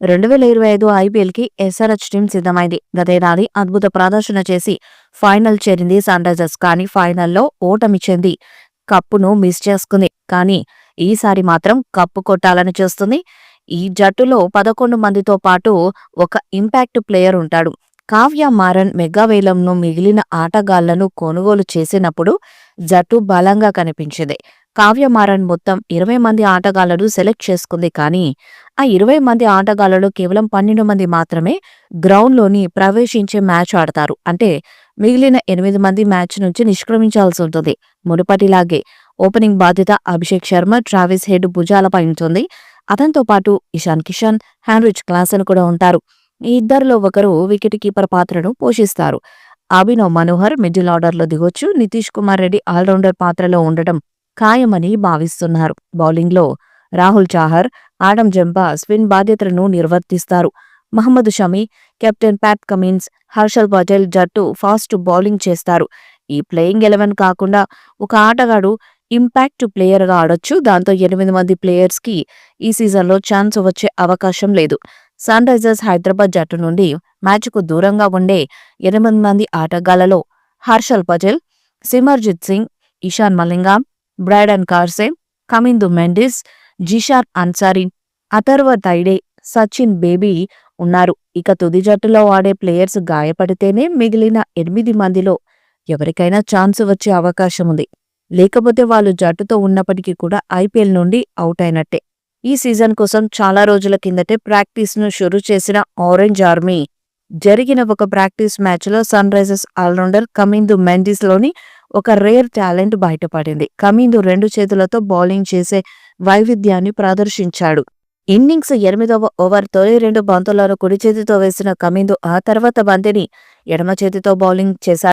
రెండు వేల ఇరవై ఐదు ఐపీఎల్కి ఎస్ఆర్హెచ్ టీం సిద్ధమైంది. గతేడాది అద్భుత ప్రదర్శన చేసి ఫైనల్ చేరింది సన్ రైజర్స్ కానీ ఫైనల్లో ఓటమి చెంది కప్పును మిస్ చేసుకుంది. కానీ ఈసారి మాత్రం కప్పు కొట్టాలని చూస్తుంది. ఈ జట్టులో పదకొండు మందితో పాటు ఒక ఇంపాక్ట్ ప్లేయర్ ఉంటాడు. కావ్య మారన్ మెగావేలంను మిగిలిన ఆటగాళ్ళను కొనుగోలు చేసినప్పుడు జట్టు బలంగా కనిపించింది. కావ్యమారన్ మొత్తం ఇరవై మంది ఆటగాళ్ళను సెలెక్ట్ చేసుకుంది కానీ ఆ ఇరవై మంది ఆటగాళ్ళలో కేవలం పన్నెండు మంది మాత్రమే గ్రౌండ్లోని ప్రవేశించే మ్యాచ్ ఆడతారు. అంటే మిగిలిన ఎనిమిది మంది మ్యాచ్ నుంచి నిష్క్రమించాల్సి ఉంటుంది. మునుపటిలాగే ఓపెనింగ్ బాధ్యత అభిషేక్ శర్మ ట్రావిస్ హెడ్ భుజాలపై ఉంటుంది. అతనితో పాటు ఇషాన్ కిషన్ హ్యాన్రిచ్ క్లాసన్ కూడా ఉంటారు. ఈ ఇద్దరిలో ఒకరు వికెట్ కీపర్ పాత్రను పోషిస్తారు. అభినవ్ మనోహర్ మిడిల్ ఆర్డర్లో దిగొచ్చు. నితీష్ కుమార్ రెడ్డి ఆల్రౌండర్ పాత్రలో ఉండటం ఖాయమని భావిస్తున్నారు. బౌలింగ్లో Rahul Chahar Adam Zampa spin బాధ్యతలను నిర్వర్తిస్తారు. Mohammed Shami captain Pat Cummins Harshal Patel జట్టు ఫాస్ట్ బౌలింగ్ చేస్తారు. ఈ ప్లేయింగ్ ఎలెవెన్ కాకుండా ఒక ఆటగాడు ఇంపాక్ట్ ప్లేయర్గా ఆడొచ్చు. దాంతో ఎనిమిది మంది ప్లేయర్స్కి ఈ సీజన్లో ఛాన్స్ వచ్చే అవకాశం లేదు. సన్ రైజర్స్ హైదరాబాద్ జట్టు నుండి మ్యాచ్కు దూరంగా ఉండే ఎనిమిది మంది ఆటగాళ్ళలో హర్షల్ పటేల్ సిమర్జిత్ సింగ్ ఇషాన్ మలింగా బ్రైడన్ కార్సే కమిందు మెండిస్ జిషాన్ అన్సారీ అథర్వ తైడే సచిన్ బేబీ ఉన్నారు. ఇక తుది జట్టులో ఆడే ప్లేయర్స్ గాయపడితేనే మిగిలిన ఎనిమిది మందిలో ఎవరికైనా ఛాన్స్ వచ్చే అవకాశం ఉంది. లేకపోతే వాళ్ళు జట్టుతో ఉన్నప్పటికీ కూడా ఐపీఎల్ నుండి అవుట్ అయినట్టే. ఈ సీజన్ కోసం చాలా రోజుల కిందటే ప్రాక్టీస్ను షురూ చేసిన ఆరెంజ్ ఆర్మీ జరిగిన ఒక ప్రాక్టీస్ మ్యాచ్లో సన్ రైజర్స్ ఆల్రౌండర్ కమిందు మెండిస్లోని ఒక రేర్ టాలెంట్ బయటపడింది. కమిందు రెండు చేతులతో బౌలింగ్ చేసే వైవిధ్యాన్ని ప్రదర్శించాడు. ఇన్నింగ్స్ ఎనిమిదవ ఓవర్ తొలి రెండు బంతులను కుడి చేతితో వేసిన కమిందు ఆ తర్వాత బంతిని ఎడమ చేతితో బౌలింగ్ చేశాడు.